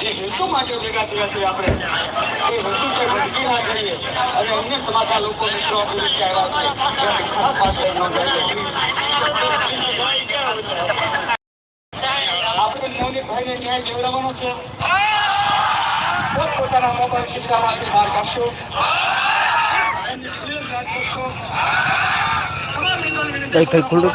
હેતુ માટે ભેગા થયા છીએ આપણે એ હેતુ છે ભટકી ના જઈએ. અને અન્ય સમાજના લોકો મિત્રો આપણી વચ્ચે આવ્યા છે ત્યારે ખરાબ વાત થઈ ન જાય આપણે નવનીતભાઈને ન્યાય દેવડાવવાનો છે. પોતપોતાના મોબાઈલ ખીચામાંથી બહાર કાઢશો. કઈ કઈ ખુલ્લું?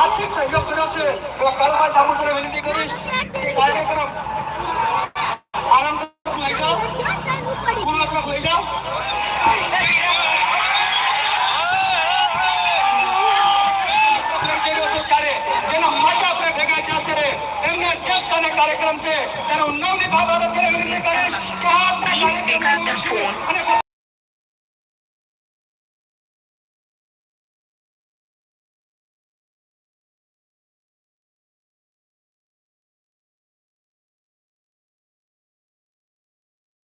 આર્થિક સહયોગ કર્યો છે, એવા કાળુભાઈ સામુસરે વિનંતી કરીશ કે કાર્યક્રમ આરામ તરફ લઈ જાઓ, પૂર્ણ તરફ લઈ જાઓ. ત્યારે જેના માટે આપણે ભેગા થયા છે, એમને અધ્યક્ષસ્થાને કાર્યક્રમ છે ત્યારે હું નવનીત આભાર કરીને વિનંતી કરીશ કે આ આપણા કાર્યક્રમનું અને